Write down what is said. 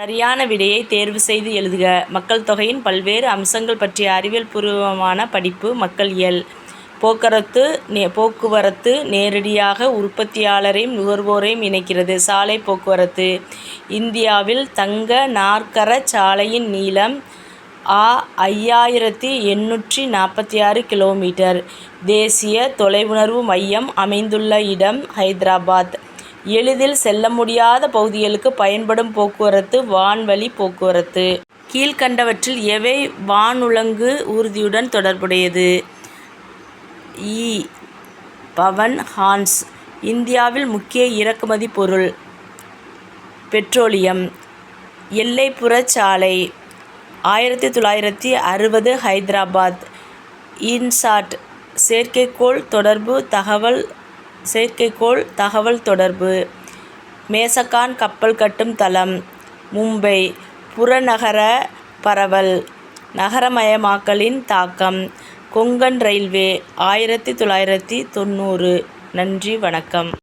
சரியான விடையை தேர்வு செய்து எழுதுக. மக்கள் தொகையின் பல்வேறு அம்சங்கள் பற்றிய அறிவியல் பூர்வமான படிப்பு மக்களியல் போக்குவரத்து நே போக்குவரத்து நேரடியாக உற்பத்தியாளரையும் நுகர்வோரையும் இணைக்கிறது. சாலை போக்குவரத்து. இந்தியாவில் தங்க நாற்கரச் சாலையின் நீளம் ஆ ஐயாயிரத்தி எண்ணூற்றி நாற்பத்தி ஆறு கிலோமீட்டர். தேசிய தொலைவுணர்வு மையம் அமைந்துள்ள இடம் ஹைதராபாத். எளிதில் செல்ல முடியாத பகுதிகளுக்கு பயன்படும் போக்குவரத்து வான்வழி போக்குவரத்து. கீழ்க்கண்டவற்றில் எவை வானுலங்கு ஊர்தியுடன் தொடர்புடையது? இ. பவன் ஹான்ஸ் இந்தியாவில் முக்கிய இறக்குமதி பொருள் பெட்ரோலியம் எல்லைப்புறச் சாலை ஆயிரத்தி தொள்ளாயிரத்தி அறுபது ஹைதராபாத் இன்சாட் செயற்கைக்கோள் தொடர்பு தகவல் செயற்கைக்கோள் தகவல் தொடர்பு. மேசகான் கப்பல் கட்டும் தளம். மும்பை புறநகர பரவல். நகரமயமாக்கலின் தாக்கம். கொங்கன் ரயில்வே ஆயிரத்தி தொள்ளாயிரத்தி தொண்ணூறு. நன்றி வணக்கம்.